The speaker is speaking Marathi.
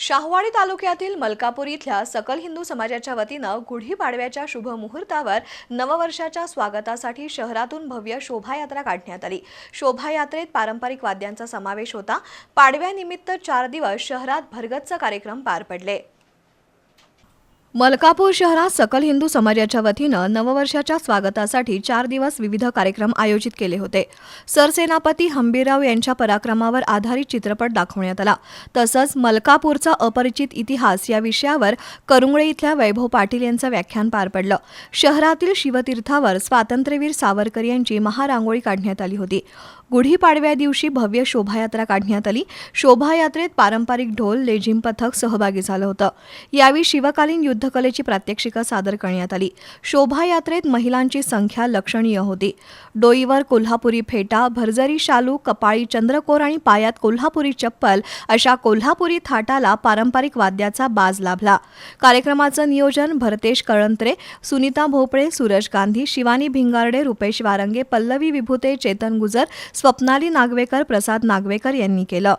शाहवाडी तालुक्यातील मलकापूर इथल्या सकल हिंदू समाजाच्या वतीनं गुढीपाडव्याच्या शुभमुहूर्तावर नववर्षाच्या स्वागतासाठी शहरातून भव्य शोभायात्रा काढण्यात आली. शोभायात्रेत पारंपरिक वाद्यांचा समावेश होता. पाडव्यानिमित्त चार दिवस शहरात भरगच्च कार्यक्रम पार पडले. मलकापूर शहरात सकल हिंदू समाजाच्या वतीनं नववर्षाच्या स्वागतासाठी चार दिवस विविध कार्यक्रम आयोजित केले होते. सरसेनापती हंबीरराव यांच्या पराक्रमावर आधारित चित्रपट दाखवण्यात आला. तसंच मलकापूरचा अपरिचित इतिहास या विषयावर करुंगळे इथल्या वैभव पाटील यांचं व्याख्यान पार पडलं. शहरातील शिवतीर्थावर स्वातंत्र्यवीर सावरकर यांची महारांगोळी काढण्यात आली होती. गुढीपाडव्या दिवशी भव्य शोभायात्रा काढण्यात आली. शोभायात्रेत पारंपरिक ढोल लेझिम पथक सहभागी झालं होतं. यावेळी शिवकालीन युद्ध युद्धकलेची प्रात्यक्षिकं सादर करण्यात आली. शोभायात्रेत महिलांची संख्या लक्षणीय होती. डोईवर कोल्हापुरी फेटा भरजरी शालू कपाळी चंद्रकोर आणि पायात कोल्हापुरी चप्पल अशा कोल्हापुरी थाटाला पारंपरिक वाद्याचा बाज लाभला. कार्यक्रमाचं नियोजन भरतेश कळंत्रे सुनीता भोपळे सूरज गांधी शिवानी भिंगारडे रुपेश वारंगे पल्लवी विभूते चेतन गुजर स्वप्नाली नागवेकर प्रसाद नागवेकर यांनी केलं.